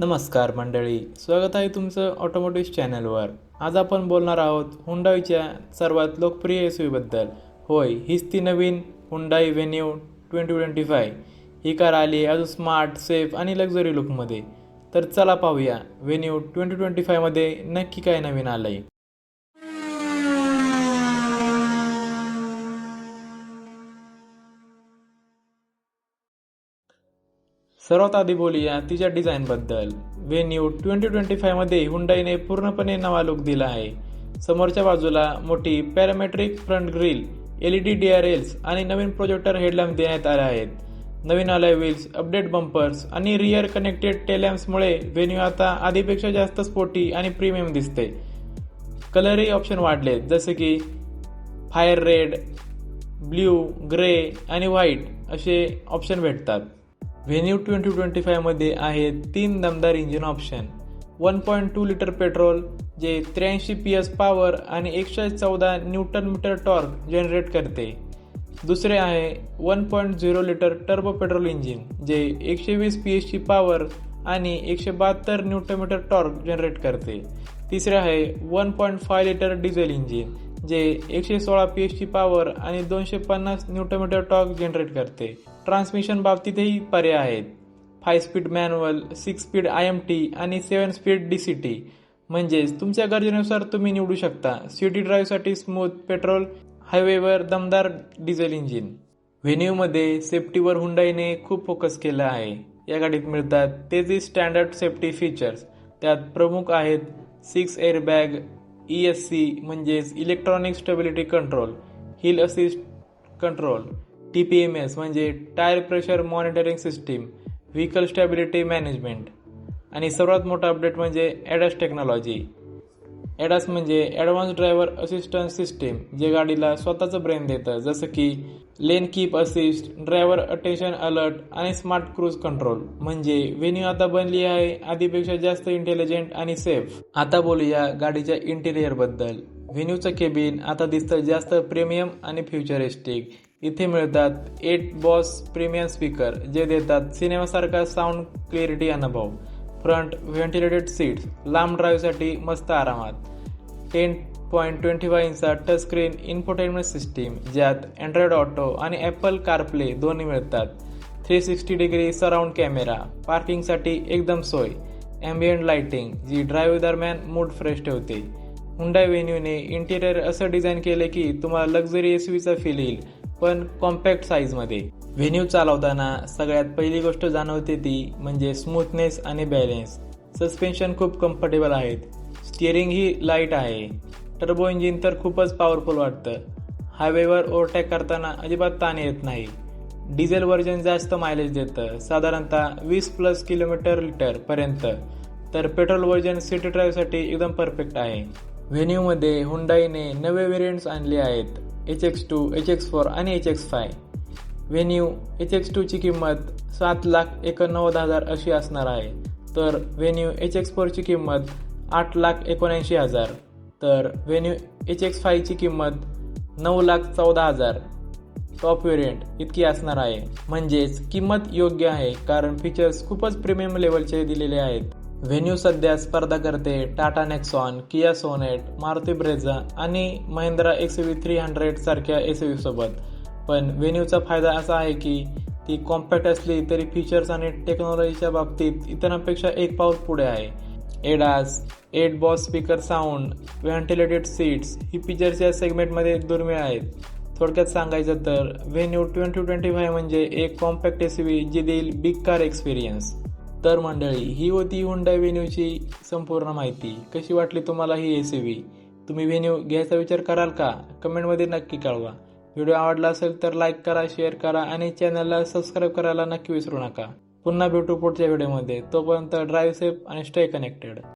नमस्कार मंडळी स्वागत आहे तुमचं ऑटोमोटिव्ह चॅनलवर आज आपण बोलणार आहोत हुंडाईच्या सर्वात लोकप्रिय एस होय हीच ती नवीन Hyundai Venue twenty twenty five ही कार आली अजून स्मार्ट सेफ आणि लक्झरी लुकमध्ये तर चला पाहूया व्हेन्यू ट्वेंटी ट्वेंटी फायमध्ये नक्की काय नवीन आलं आहे सर्वात आधी बोलूया तिच्या डिझाईनबद्दल व्हेन्यू ट्वेंटी ट्वेंटी फायमध्ये हुंडाईने पूर्णपणे नवा लुक दिला आहे. समोरच्या बाजूला मोठी parametric front grille L E D D R Ls आणि नवीन प्रोजेक्टर हेडलॅम्प देण्यात आले आहेत. नवीन आल्या व्हील्स अपडेट बंपर्स आणि रिअर कनेक्टेड टेलॅम्प्समुळे व्हेन्यू आता आधीपेक्षा जास्त स्पोर्टी आणि प्रीमियम दिसते. कलरही ऑप्शन वाढले जसे की फायर रेड ब्ल्यू ग्रे आणि व्हाईट असे ऑप्शन भेटतात. व्हेन्यू ट्वेंटी ट्वेंटी फायमध्ये आहेत तीन दमदार engine option one point two litre petrol जे त्र्याऐंशी पी एस पॉवर आणि एकशे चौदा न्यूटन मीटर टॉर्क जनरेट करते. दुसरे आहे one point zero litre turbo petrol engine जे एकशे वीस पी एसची पॉवर आणि एकशे बहात्तर न्यूटन मीटर टॉर्क जनरेट करते. तिसरे आहे one point five litre diesel engine जे एकशे सोळा पी एचची पॉवर आणि दोनशे पन्नास न्यूटोमीटर टॉर्क जनरेट करते. ट्रान्समिशन बाबतीतही पर्याय आहेत. Five speed manual six speed I M T आणि seven speed D C T म्हणजेच तुमच्या गरजेनुसार तुम्ही निवडू शकता. सिटी ड्राईव्हसाठी स्मूथ पेट्रोल हायवेवर दमदार डिझेल इंजिन व्हेन्यूमध्ये सेफ्टीवर हुंडाईने खूप फोकस केला आहे. या गाडीत मिळतात तेजी स्टँडर्ड सेफ्टी फीचर्स त्यात प्रमुख आहेत six airbag E S C म्हणजेच electronic stability control hill assist control T P M S म्हणजे tyre pressure monitoring system vehicle stability management आणि सर्वात मोठा अपडेट म्हणजे ॲडस टेक्नॉलॉजी ॲडास म्हणजे ॲडव्हान्स ड्रायव्हर असिस्टन्स सिस्टीम जे गाडीला स्वतःचं ब्रेन देतं. जसं की lane keep assist driver attention alert आणि स्मार्ट क्रूज कंट्रोल म्हणजे व्हेन्यू आता बनली आहे आधीपेक्षा जास्त इंटेलिजंट आणि सेफ आता बोलूया गाडीच्या इंटेरियरबद्दल. व्हेन्यूचं केबिन आता दिसतं जास्त प्रीमियम आणि फ्युचरिस्टिक इथे मिळतात एट बॉस प्रीमियम स्पीकर जे देतात सिनेमासारखा साऊंड क्लिअरिटी अनुभव. फ्रंट व्हेंटिलेटेड सीट्स लांब ड्राईव्हसाठी मस्त आरामात. टेन पॉईंट ट्वेंटी फाय इंचा टच स्क्रीन इन्फोटेनमेंट सिस्टीम ज्यात अँड्रॉइड ऑटो आणि ॲपल कारप्ले दोन्ही मिळतात. Three sixty degree surround camera पार्किंगसाठी एकदम सोय. ॲम्बियंट लाइटिंग जी ड्राईव्ह दरम्यान मूड फ्रेश ठेवते. हुंडा वेन्यूने इंटिरियर असं डिझाईन केले की तुम्हाला लक्झरी एस व्हीचा फील येईल. पण कॉम्पॅक्ट साईजमध्ये व्हेन्यू चालवताना सगळ्यात पहिली गोष्ट जाणवते ती म्हणजे स्मूथनेस आणि बॅलेन्स सस्पेन्शन खूप कम्फर्टेबल आहेत. स्टिअरिंग ही लाइट आहे. टर्बो इंजिन तर खूपच पॉवरफुल वाटतं. हायवेवर ओव्हरटॅक करताना अजिबात ताण येत नाही. डिझेल व्हर्जन जास्त मायलेज देतं. साधारणतः वीस प्लस किलोमीटर लिटरपर्यंत तर पेट्रोल व्हर्जन सिटी ड्राईव्हसाठी एकदम परफेक्ट आहे. व्हेन्यूमध्ये हुंडाईने नवे व्हेरियंट्स आणले आहेत. H X two H X four आणि H X five Venue H X टूची किंमत सात लाख एकोणनव्वद हजार अशी असणार आहे. तर व्हेन्यू एच एक्स फोरची किंमत आठ लाख एकोणऐंशी हजार. तर व्हेन्यू एच एक्स फायची किंमत नऊ लाख चौदा हजार. टॉप व्हेरियंट इतकी असणार आहे. म्हणजेच किंमत योग्य आहे कारण फीचर्स खूपच प्रीमियम लेवलचे दिलेले आहेत. व्हेन्यू सध्या स्पर्धा करते Tata Nexon Kia Sonet Maruti Brezza आणि Mahindra X V three hundred सारख्या एस व्ही सोबत. पण व्हेन्यूचा फायदा असा आहे की ती कॉम्पॅक्ट असली तरी फीचर्स आणि टेक्नॉलॉजीच्या बाबतीत इतरांपेक्षा एक पाऊल पुढे आहे. ADAS eight Bose speaker sound ventilated seats ही फीचर्स या सेगमेंटमध्ये दुर्मिळ आहेत. थोडक्यात सांगायचं तर व्हेन्यू ट्वेंटी ट्वेंटी फाय म्हणजे एक कॉम्पॅक्ट एस व्ही जी देईल बिग कार एक्सपिरियन्स तर मंडळी ही होती हुंडा व्हेन्यूची संपूर्ण माहिती. कशी वाटली तुम्हाला ही एस व्ही तुम्ही व्हेन्यू घ्यायचा विचार कराल का? कमेंटमध्ये नक्की कळवा. व्हिडिओ आवडला असेल तर लाईक करा शेअर करा आणि चॅनलला सबस्क्राईब करायला नक्की विसरू नका. पुन्हा भेटू पुढच्या व्हिडिओमध्ये तोपर्यंत ड्राईव्ह सेफ आणि स्टे कनेक्टेड